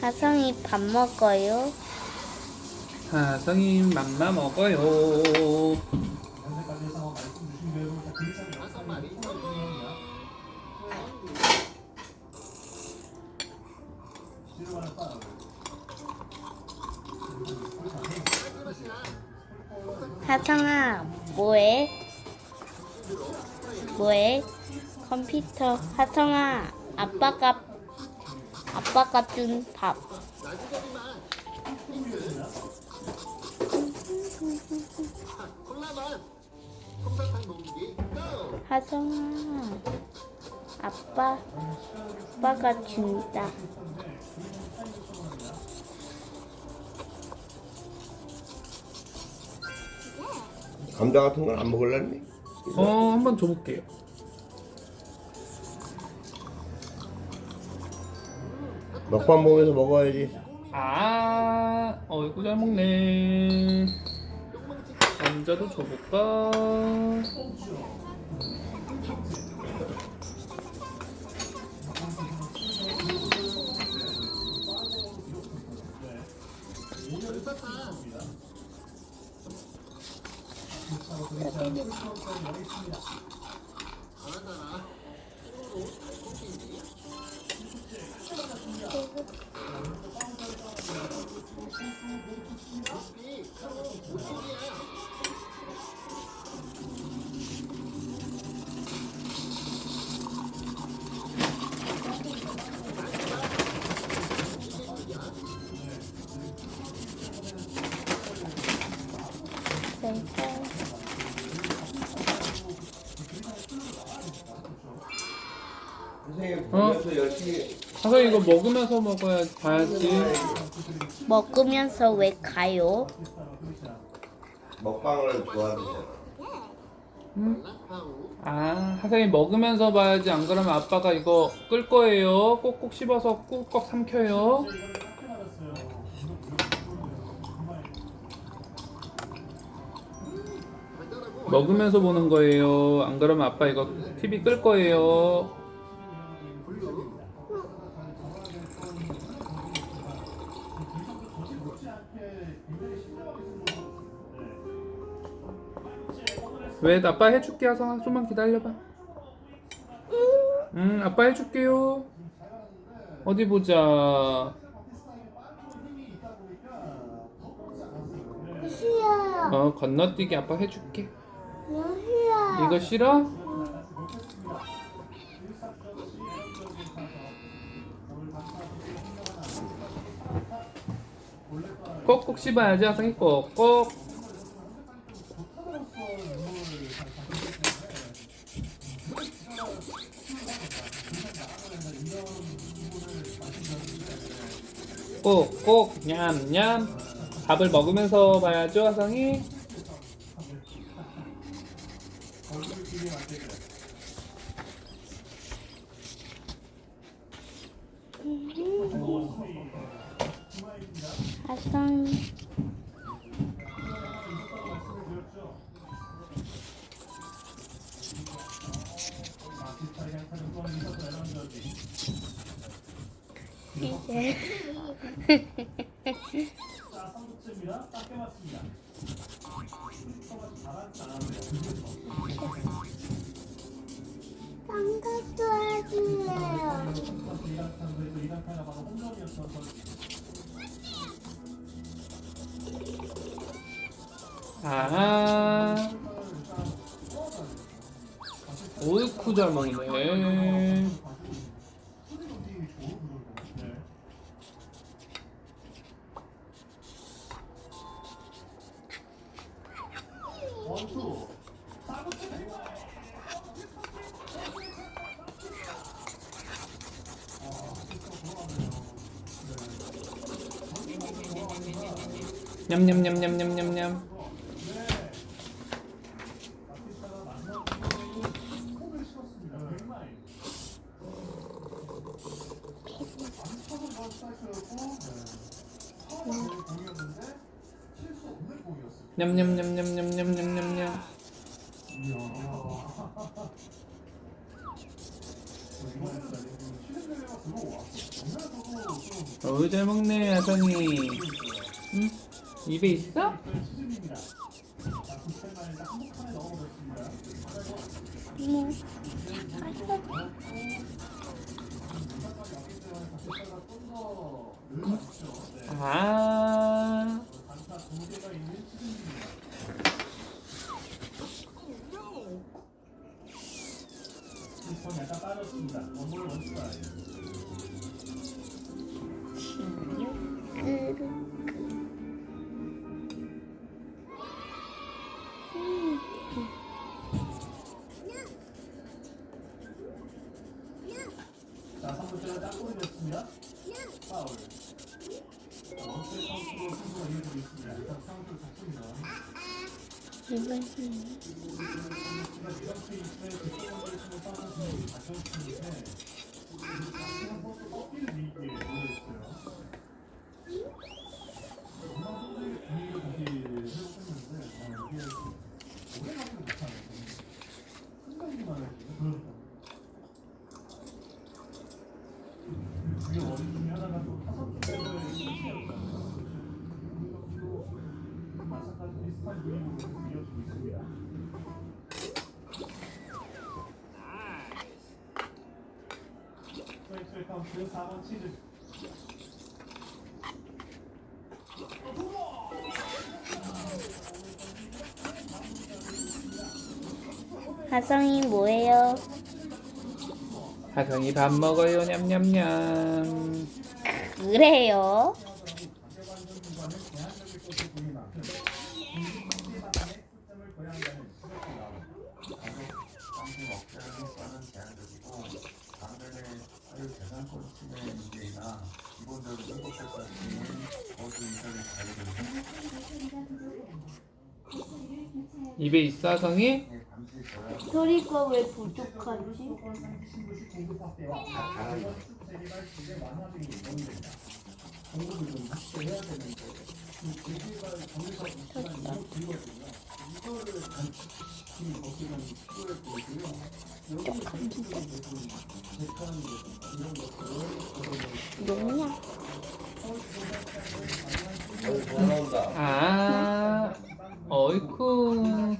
하성이 밥 먹어요. 하성이 맘마 먹어요. 하성아, 뭐해? 뭐해? 컴퓨터. 하성아, 아빠가 아빠가 준 밥. 하성아, 아빠, 아빠가 준다. 감자 같은 건 안 먹을랬니? 어, 한번 줘볼게요. 먹방 보면서 먹어야지. 아, 어이구 잘 먹네. 감자도 줘볼까? 네. 어? 열심히 하성 이거 먹으면서 먹어야 봐야지. 먹으면서 왜 가요? 먹방을 좋아하시잖아. 아, 하성이 먹으면서 봐야지. 안 그러면 아빠가 이거 끌 거예요. 꼭꼭 씹어서 꾹꾹 삼켜요. 먹으면서 보는 거예요. 안 그러면 아빠 이거 TV 끌 거예요. 왜 아빠 해줄게 하성아 좀만 기다려봐. 응 아빠 해줄게요. 어디 보자. 싫어. 어 건너뛰기 아빠 해줄게. 싫어. 이거 싫어? 꼭꼭 씹어야지 하성이 꼭꼭. 꼭꼭 냠냠 밥을 먹으면서 봐야죠 하성이 이제 빵가도 해줄래요. 아. 오이쿠 잘 먹네. 냠냠냠냠냠냠냠. 냠냠냠냠냠냠냠냠냠. 잘 먹네 아성이. 응? 뭐. 아. 이 번 하성이 뭐예요? 하성이 밥 먹어요 냠냠냠. 그래요? 입에 있어 하성이? 소리가 왜 부족하지? 아. 어이쿠.